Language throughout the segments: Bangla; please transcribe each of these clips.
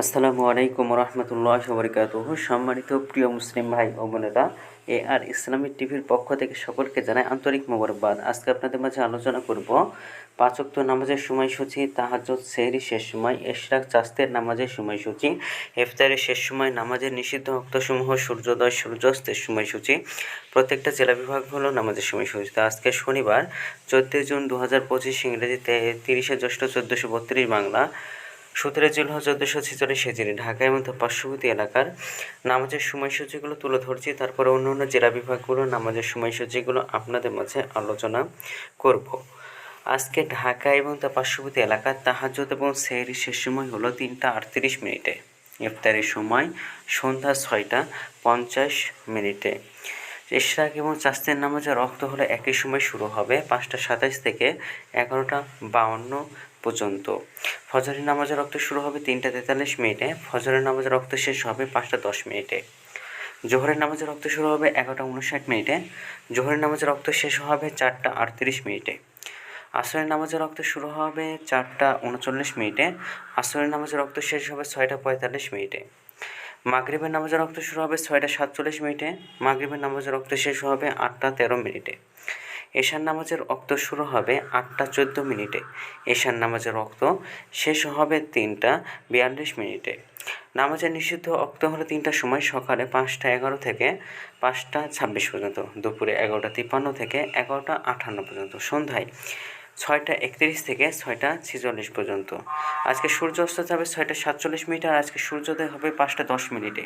আসসালামু আলাইকুম রহমতুল্লাহ বরকাত সম্মানিত প্রিয় মুসলিম ভাই ও এ আর ইসলামিক টিভির পক্ষ থেকে সকলকে জানাই আন্তরিক মোবারকবাদ। আজকে আপনাদের মাঝে আলোচনা করব পাঁচক্ত নামাজের সময়সূচি তাহাজত সেহরি, শেষ সময়, এশরাক চাস্তের নামাজের সময়সূচি, ইফতারের শেষ সময়, নামাজের নিষিদ্ধ অক্তসমূহ সূর্যোদয়, সূর্যাস্তের সময়সূচি, প্রত্যেকটা জেলা বিভাগ হলো নামাজের সময়সূচি। আজকে শনিবার, চোদ্দোই জুন দু হাজার পঁচিশ ইংরেজিতে তিরিশে জ্যৈষ্ঠ চোদ্দোশো বত্রিশ বাংলা সতেরো জুলাই চোদ্দোশো ছেচল্লিশ হিজড়ি এবং তার পার্শ্ববর্তী এলাকার নামাজের সময়সূচিগুলো তুলে ধরছি। তারপরে অন্য অন্য জেলা বিভাগগুলো নামাজের সময়সূচিগুলো আপনাদের মাঝে আলোচনা করব। আজকে ঢাকা এবং তার পার্শ্ববর্তী এলাকার তাহাজত এবং সেহরি শেষ সময় হলো তিনটা আটত্রিশ মিনিটে। ইফতারের সময় সন্ধ্যা ছয়টা পঞ্চাশ মিনিটে। ইশরাক এবং চাস্তের নামাজের রক্ত হলে একই সময় শুরু হবে পাঁচটা সাতাইশ থেকে এগারোটা বাউন্ন পর্যন্ত। ফজরের নামাজের রক্ত শুরু হবে তিনটা তেতাল্লিশ মিনিটে, ফজরের নামাজের রক্ত শেষ হবে পাঁচটা দশ মিনিটে। জোহরের নামাজের রক্ত শুরু হবে এগারোটা উনষাট মিনিটে, জোহরের নামাজের রক্ত শেষ হবে চারটা আটত্রিশ মিনিটে। আসরের নামাজের রক্ত শুরু হবে চারটা উনচল্লিশ মিনিটে, আসরের নামাজের রক্ত শেষ হবে ছয়টা পঁয়তাল্লিশ মিনিটে। মাগরিবের নামাজের রক্ত শুরু হবে ছয়টা সাতচল্লিশ মিনিটে, মাগরিবের নামাজের রক্ত শেষ হবে আটটা তেরো মিনিটে। এশার নামাজের রক্ত শুরু হবে আটটা চোদ্দ মিনিটে। এশার নামাজের রক্ত শেষ হবে তিনটা বিয়াল্লিশ মিনিটে। নামাজের নিষিদ্ধ অক্ত হলো তিনটার সময় সকালে পাঁচটা এগারো থেকে পাঁচটা ছাব্বিশ পর্যন্ত, দুপুরে এগারোটা তিপ্পান্ন থেকে এগারোটা আটান্ন পর্যন্ত সন্ধ্যায়। ছয়টা একত্রিশ থেকে ছয়টা ছেচল্লিশ পর্যন্ত। আজকে সূর্য অস্ত যাবে ছয়টা সাতচল্লিশ মিনিট আর আজকে সূর্যোদয় হবে পাঁচটা দশ মিনিটে।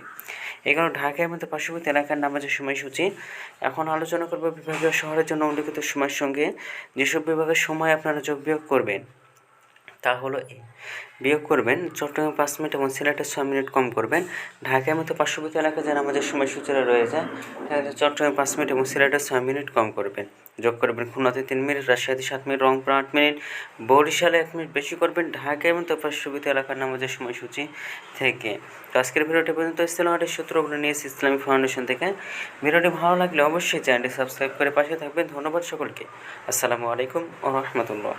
এগুলো ঢাকায় মধ্যে পার্শ্ববর্তী এলাকার নামাজের সময়সূচি এখন আলোচনা করব বিভাগীয় শহরের জন্য উল্লিখিত সময়ের সঙ্গে। যেসব বিভাগের সময় আপনারা যোগ বিয়োগ করবেন তা হলো এ। বিয়োগ করবেন চট্টগ্রামে পাঁচ মিনিট এবং সিলেটে ছয় মিনিট কম করবেন। ঢাকার মতো পার্শ্ববর্তী এলাকায় যারা আমাদের সময়সূচিরা রয়েছে চট্টগ্রামে পাঁচ মিনিট এবং সিলেটে ছয় মিনিট কম করবেন। যোগ করবেন খুলনাতে তিন মিনিট, রাজশাহীতে সাত মিনিট, রংপুর আট মিনিট, বরিশালে এক মিনিট বেশি করবেন ঢাকা এবং তার পার্শ্ববর্তী এলাকার নামাজের সময়সূচি থেকে। তো আজকের ভিডিওটি পর্যন্ত ইসলামের সূত্রগুলো নিয়েছি ইসলামিক ফাউন্ডেশন থেকে। ভিডিওটি ভালো লাগলে অবশ্যই চ্যানেলটি সাবস্ক্রাইব করে পাশে থাকবেন। ধন্যবাদ সকলকে। আসসালামু আলাইকুম ও রহমতুল্লাহ।